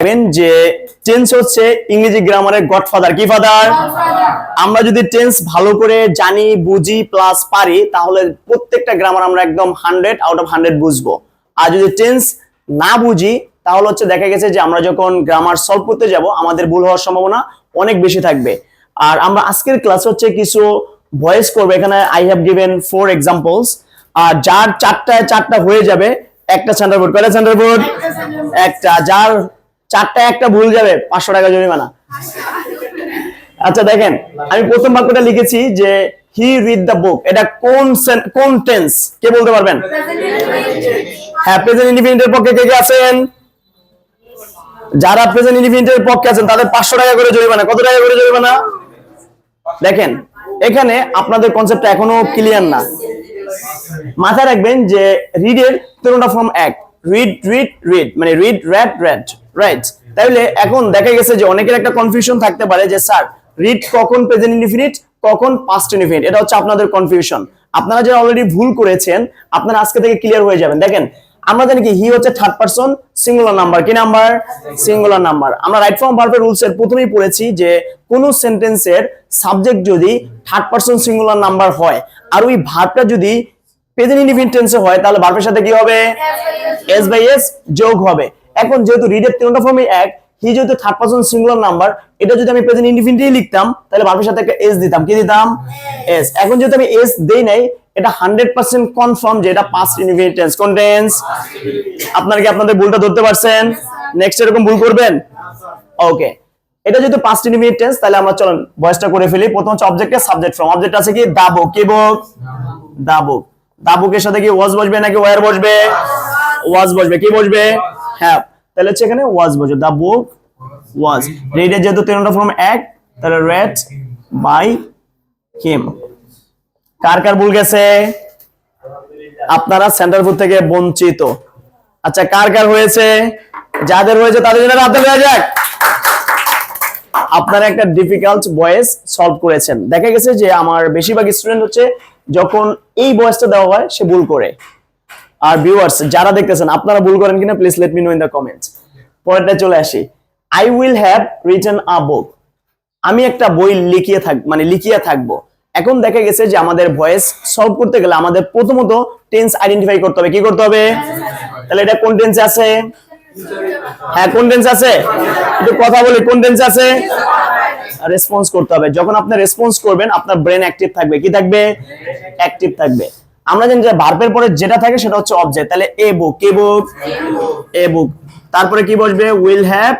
দেখবেন যে টেন্স হচ্ছে ইংরেজি গ্রামারের গডফাদার কি ফাদার আমরা যদি টেন্স ভালো করে জানি বুঝি প্লাস পারি তাহলে প্রত্যেকটা গ্রামার আমরা একদম হান্ড্রেড আউট অফ হান্ড্রেড বুঝব। আর যদি টেন্স না বুঝি তাহলে হচ্ছে দেখা গেছে যে আমরা যখন গ্রামার সলভ করতে যাব আমাদের ভুল হওয়ার সম্ভাবনা অনেক বেশি থাকবে। আর আমরা আজকের ক্লাস হচ্ছে কিছু ভয়েস করব। এখানে I have given four examples আর যার চারটায় চারটা হয়ে যাবে একটা সেন্টার বোর্ড কয়টা সেন্টার বোর্ড একটা। যার চারটা একটা ভুল যাবে, পাঁচশো টাকা জরিমানা। আচ্ছা দেখেন, আমি প্রথম বাক্যটা লিখেছি যে হি রিড দ্য বুক এটা কোন কোন টেন্স? কে বলতে পারবেন? হ্যাঁ প্রেজেন্ট ইন্ডিপেন্ডেন্টের পক্ষে কে কে আছেন? যারা প্রেজেন্ট ইন্ডিপেন্ডেন্টের পক্ষে আছেন, তাদের পাঁচশো টাকা করে জরিমানা। কত টাকা করে জরিমানা? দেখেন, এখানে আপনাদের কনসেপ্টটা এখনও ক্লিয়ার না। মাথায় রাখবেন যে রিডের তিনটা ফর্ম এক। রিড রিড রিড মানে রিড রেড রেড রাইট তাইলে এখন দেখা গেছে যে অনেকের একটা কনফিউশন থাকতে পারে যে, স্যার রিড কখন প্রেজেন্ট ইনডিফিনিট কখন পাস্ট ইনডিফিনিট এটা হচ্ছে আপনাদের কনফিউশন আপনারা যারা অলরেডি ভুল করেছেন, আপনারা আজকে থেকে ক্লিয়ার হয়ে যাবেন। দেখেন, আমরা জানি কি হি হচ্ছে থার্ড পারসন সিঙ্গুলার নাম্বার কি নাম্বার সিঙ্গুলার নাম্বার আমরা রাইট ফর্ম ভার্বের রুলস এর প্রথমেই পড়েছি যে, কোন সেন্টেন্সের সাবজেক্ট যদি থার্ড পারসন সিঙ্গুলার নাম্বার হয়, আর ওই ভার্বটা যদি প্রেজেন্ট ইনডিফিনিট টেন্সে হয়, তাহলে ভার্বের সাথে কি হবে? এস বাই এস যোগ হবে। এখন যেহেতু রিডের তিনটা ফর্মে এক হি যেহেতু থার্ড পারসন সিঙ্গুলার নাম্বার এটা যদি আমি প্রেজেন্ট ইনডিফিনিটই লিখতাম, তাহলে ভার্বের সাথে একটা এস দিতাম। কি দিতাম? এস এখন যেহেতু আমি এস দেই নাই, এটা হান্ড্রেড পার্সেন্ট কনফার্ম যে এটা পাস্ট ইনডিফিনিট টেন্স কোন টেন্স আপনারা কি আপনাদের ভুলটা ধরতে পারছেন? নেক্সট এরকম ভুল করবেন? ওকে এটা যেহেতু পাস্ট ইনডিফিনিট টেন্স তাহলে আমরা চলুন ভয়েসটা করে ফেলি। প্রথম হচ্ছে অবজেক্টের সাবজেক্ট ফর্ম অবজেক্ট আছে কি? দা বুক কি বুক দা বুক সাথে কি ওয়াজ বসবে নাকি ওয়ার বসবে? ওয়াজ বসবে। কি বসবে? হ্যাঁ তাহলে হচ্ছে এখানে ওয়াজ বসবে দা বুক ওয়াজ রেডের যেহেতু তিনটা ফর্ম এক, তাহলে রেড বাই হিম কার কার ভুল গেছে? আপনারা সেন্টারপুর থেকে বঞ্চিত। আচ্ছা কার কার হয়েছে? যাদের হয়েছে তাদের জন্য রাতে হয়ে যাক। আপনারা একটা ডিফিকাল্ট বয়েস সলভ করেছেন। দেখা গেছে যে আমার বেশিরভাগ স্টুডেন্ট হচ্ছে যখন এই বয়সটা দেওয়া হয়, সে ভুল করে। আর ভিউয়ার্স যারা দেখতেছেন, আপনারা ভুল করেন কিনা please let me know in the comments পরেরটা চলে আসি। I will have return a book আমি একটা বই লিখিয়ে থাক মানে লিখিয়ে থাকব। এখন দেখা গেছে যে আমাদের ভয়েস সলভ করতে গেলে আমাদের প্রথমত টেন্স আইডেন্টিফাই করতে হবে। কি করতে হবে? তাহলে এটা কোন টেন্সে আছে? হ্যাঁ কোন টেন্স আছে? একটু কথা বলি, কোন টেন্স আছে? রেসপন্স করতে হবে। যখন আপনি রেসপন্স করবেন, আপনার ব্রেন অ্যাক্টিভ থাকবে। কি থাকবে? অ্যাক্টিভ থাকবে। আমরা জানি যে ভার্বের পরে যেটা থাকে সেটা হচ্ছে অবজেক্ট তাহলে এ বুক কে বুক এ বুক তারপরে কি বসবে? Will have